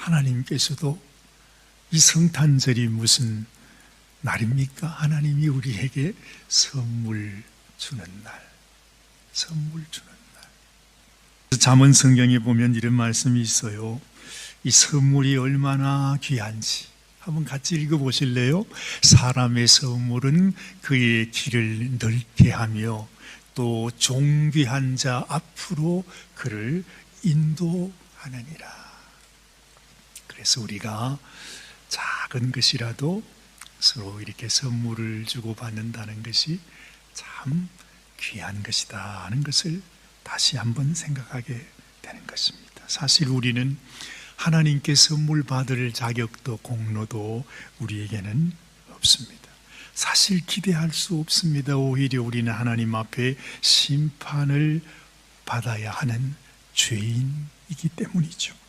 하나님께서도 이 성탄절이 무슨 날입니까? 하나님이 우리에게 선물 주는 날. 선물 주는 날. 잠언 성경에 보면 이런 말씀이 있어요. 이 선물이 얼마나 귀한지 한번 같이 읽어 보실래요? 사람의 선물은 그의 길을 넓게 하며 또 종귀한 자 앞으로 그를 인도하느니라. 그래서 우리가 작은 것이라도 서로 이렇게 선물을 주고 받는다는 것이 참 귀한 것이다 하는 것을 다시 한번 생각하게 되는 것입니다. 사실 우리는 하나님께 선물 받을 자격도 공로도 우리에게는 없습니다. 사실 기대할 수 없습니다. 오히려 우리는 하나님 앞에 심판을 받아야 하는 죄인이기 때문이죠.